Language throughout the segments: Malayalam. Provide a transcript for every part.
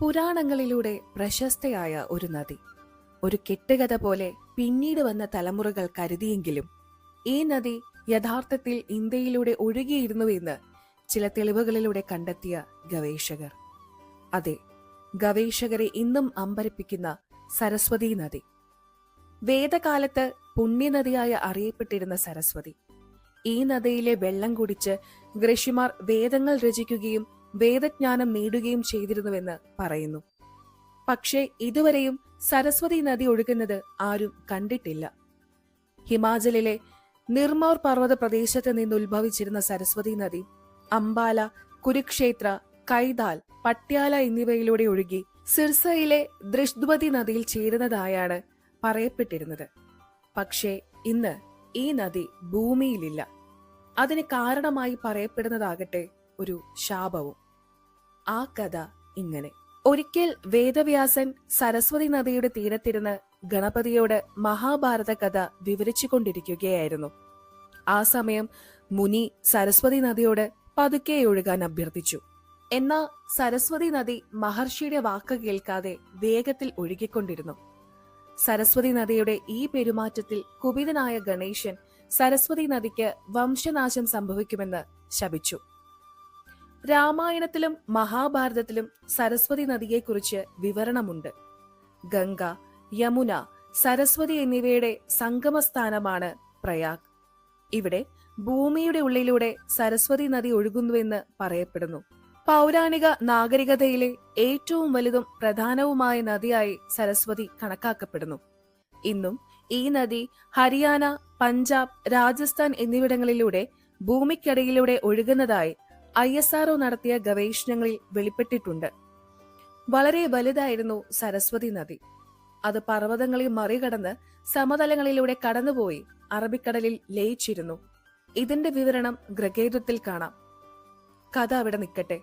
പുരാണങ്ങളിലൂടെ പ്രശസ്തയായ ഒരു നദി. ഒരു കെട്ടുകഥ പോലെ പിന്നീട് വന്ന തലമുറകൾ കരുതിയെങ്കിലും ഈ നദി യഥാർത്ഥത്തിൽ ഇന്ത്യയിലൂടെ ഒഴുകിയിരുന്നുവെന്ന് ചില തെളിവുകളിലൂടെ കണ്ടെത്തിയ ഗവേഷകർ. അതെ ഗവേഷകരെ ഇന്നും അമ്പരപ്പിക്കുന്ന സരസ്വതി നദി. വേദകാലത്ത് പുണ്യനദിയായി അറിയപ്പെട്ടിരുന്ന സരസ്വതി. ഈ നദിയിലെ വെള്ളം കുടിച്ച് ഋഷിമാർ വേദങ്ങൾ രചിക്കുകയും വേദജ്ഞാനം നേടുകയും ചെയ്തിരുന്നുവെന്ന് പറയുന്നു. പക്ഷേ ഇതുവരെയും സരസ്വതി നദി ഒഴുകുന്നത് ആരും കണ്ടിട്ടില്ല. ഹിമാചലിലെ നിർമോർ പർവത പ്രദേശത്ത് നിന്ന് ഉത്ഭവിച്ചിരുന്ന സരസ്വതി നദി അംബാല കുരുക്ഷേത്ര കൈതാൽ പട്യാല എന്നിവയിലൂടെ ഒഴുകി സിർസയിലെ ദൃഷ്ദ്വതി നദിയിൽ ചേരുന്നതായാണ് പറയപ്പെട്ടിരുന്നത്. പക്ഷേ ഇന്ന് ഈ നദി ഭൂമിയിലില്ല. അതിന് കാരണമായി പറയപ്പെടുന്നതാകട്ടെ ഒരു ശാപവും. ആ കഥ ഇങ്ങനെ. ഒരിക്കൽ വേദവ്യാസൻ സരസ്വതി നദിയുടെ തീരത്തിരുന്ന് ഗണപതിയോട് മഹാഭാരത കഥ വിവരിച്ചുകൊണ്ടിരിക്കുകയായിരുന്നു. ആ സമയം മുനി സരസ്വതി നദിയോട് പതുക്കെ ഒഴുകാൻ അഭ്യർത്ഥിച്ചു. എന്നാ സരസ്വതി നദി മഹർഷിയുടെ വാക്ക് കേൾക്കാതെ വേഗത്തിൽ ഒഴുകിക്കൊണ്ടിരുന്നു. സരസ്വതി നദിയുടെ ഈ പെരുമാറ്റത്തിൽ കുപിതനായ ഗണേശൻ സരസ്വതി നദിക്ക് വംശനാശം സംഭവിക്കുമെന്ന് ശപിച്ചു. രാമായണത്തിലും മഹാഭാരതത്തിലും സരസ്വതി നദിയെക്കുറിച്ച് വിവരണമുണ്ട്. ഗംഗ യമുന സരസ്വതി എന്നിവയുടെ സംഗമസ്ഥാനമാണ് പ്രയാഗ്. ഇവിടെ ഭൂമിയുടെ ഉള്ളിലൂടെ സരസ്വതി നദി ഒഴുകുന്നുവെന്ന് പറയപ്പെടുന്നു. പൗരാണിക നാഗരികതയിലെ ഏറ്റവും വലുതും പ്രധാനവുമായ നദിയായി സരസ്വതി കണക്കാക്കപ്പെടുന്നു. ഇന്നും ഈ നദി ഹരിയാന പഞ്ചാബ് രാജസ്ഥാൻ എന്നിവിടങ്ങളിലൂടെ ഭൂമിക്കടിയിലൂടെ ഒഴുകുന്നതായി ഐ എസ് ആർഒ നടത്തിയ ഗവേഷണങ്ങളിൽ വെളിപ്പെട്ടിട്ടുണ്ട്. വളരെ വലുതായിരുന്നു സരസ്വതി നദി. അത് പർവതങ്ങളെ മറികടന്ന് സമതലങ്ങളിലൂടെ കടന്നുപോയി അറബിക്കടലിൽ ലയിച്ചിരുന്നു. ഇതിന്റെ വിവരണം ഗ്രഗേദത്തിൽ കാണാം. കഥ അവിടെ നിൽക്കട്ടെ.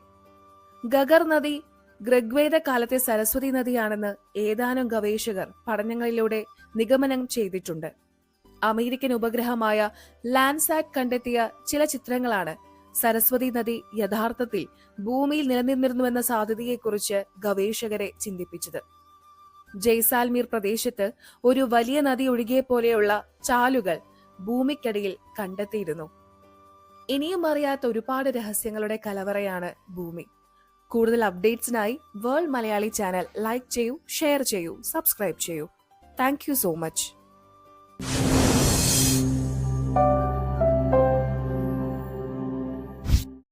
ഗഗർ നദി ഗ്രഗ്വേദ കാലത്തെ സരസ്വതി നദിയാണെന്ന് ഏതാനും ഗവേഷകർ പഠനങ്ങളിലൂടെ നിഗമനം ചെയ്തിട്ടുണ്ട്. അമേരിക്കൻ ഉപഗ്രഹമായ ലാൻഡ്സാറ്റ് കണ്ടെത്തിയ ചില ചിത്രങ്ങളാണ് സരസ്വതി നദി യഥാർത്ഥത്തിൽ ഭൂമിയിൽ നിലനിന്നിരുന്നുവെന്ന സാധ്യതയെക്കുറിച്ച് ഗവേഷകരെ ചിന്തിപ്പിച്ചത്. ജയ്സാൽമീർ പ്രദേശത്ത് ഒരു വലിയ നദി ഒഴുകിയ പോലെയുള്ള ചാലുകൾ ഭൂമിക്കടിയിൽ കണ്ടെത്തിയിരുന്നു. ഇനിയും അറിയാത്ത ഒരുപാട് രഹസ്യങ്ങളുടെ കലവറയാണ് ഭൂമി. കൂടുതൽ അപ്ഡേറ്റ്സിനായി വേൾഡ് മലയാളി ചാനൽ ലൈക്ക് ചെയ്യൂ ഷെയർ ചെയ്യൂ സബ്സ്ക്രൈബ് ചെയ്യൂ. Thank so much.